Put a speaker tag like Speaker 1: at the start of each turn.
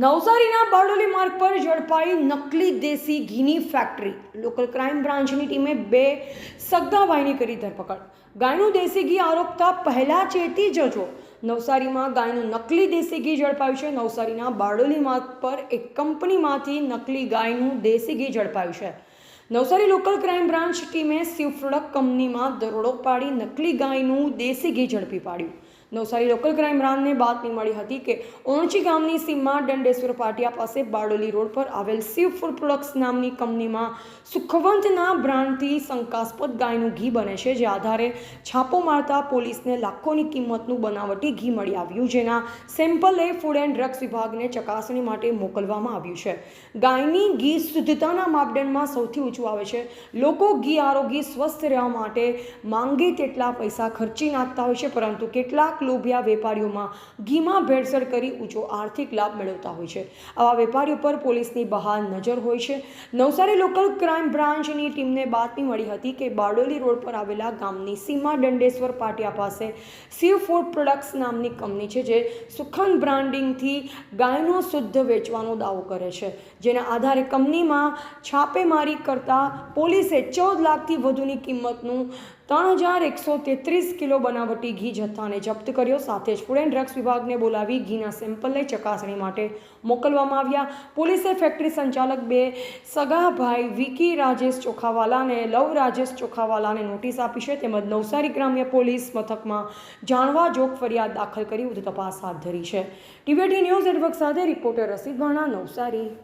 Speaker 1: નવસારીના બારડોલી માર્ગ પર ઝડપાઈ નકલી દેશી ઘીની ફેક્ટરી લોકલ ક્રાઇમ બ્રાન્ચની ટીમે બે સગદાભાઈની કરી ધરપકડ. ગાયનું દેશી ઘી આરોપતા પહેલાં ચેતી જજો. નવસારીમાં ગાયનું નકલી દેશી ઘી ઝડપાયું છે. નવસારીના બારડોલી માર્ગ પર એક કંપનીમાંથી નકલી ગાયનું દેશી ઘી ઝડપાયું છે. નવસારી લોકલ ક્રાઇમ બ્રાન્ચ ટીમે સિફ્ટ કંપનીમાં દરોડો પાડી નકલી ગાયનું દેશી ઘી ઝડપી પાડ્યું. નવસારી લોકલ ક્રાઇમ બ્રાન્ચને બાતમી મળી હતી કે ઓણચી ગામની સીમમાં દંડેશ્વર પાટિયા પાસે બારડોલી રોડ પર આવેલ શિવ ફૂડ પ્રોડક્ટ્સ નામની કંપનીમાં સુખવંતના બ્રાન્ડથી શંકાસ્પદ ગાયનું ઘી બને છે, જે આધારે છાપો મારતા પોલીસને લાખોની કિંમતનું બનાવટી ઘી મળી આવ્યું, જેના સેમ્પલ ફૂડ એન્ડ ડ્રગ્સ વિભાગને ચકાસણી માટે મોકલવામાં આવ્યું છે. ગાયની ઘી શુદ્ધતાના માપદંડમાં સૌથી ઊંચું આવે છે. લોકો ઘી આરોગી સ્વસ્થ રહેવા માટે માંગે તેટલા પૈસા ખર્ચી નાખતા હોય છે, પરંતુ કેટલાક લોભિયા વેપારીઓમાં ઘીમાં ભેળસેળ કરી ઊંચો આર્થિક લાભ મેળવતા હોય છે. આવા વેપારીઓ પર પોલીસની બહાર નજર હોય છે. નવસારી લોકલ ક્રાઇમ બ્રાન્ચની ટીમને બાતમી મળી હતી કે બારડોલી રોડ પર આવેલા ગામની સીમા દંડેશ્વર પાટિયા પાસે સીવ ફૂડ પ્રોડક્ટ્સ નામની કંપની છે, જે સુખન બ્રાન્ડિંગથી ગાયનો શુદ્ધ વેચવાનો દાવો કરે છે. જેના આધારે કંપનીમાં છાપેમારી કરતા પોલીસે ચૌદ લાખથી વધુની કિંમતનું ત્રણ હજાર એકસો તેત્રીસ કિલો બનાવટી ઘી જથ્થાને જપ્ત કર્યો. સાથે જ ફૂડ એન્ડ ડ્રગ્સ વિભાગને બોલાવી ઘીના સેમ્પલ લઈ ચકાસણી માટે મોકલવામાં આવ્યા. પોલીસે ફેક્ટરી સંચાલક બે સગાભાઈ વિકી રાજેશ ચોખાવાલાને લવ રાજેશ ચોખાવાલાને નોટિસ આપી છે. તેમજ નવસારી ગ્રામ્ય પોલીસ મથકમાં જાણવા જોગ ફરિયાદ દાખલ કરી વધુ તપાસ હાથ ધરી છે. ટીવીટી ન્યૂઝ નેટવર્ક સાથે રિપોર્ટર રસીદ ભાણા, નવસારી.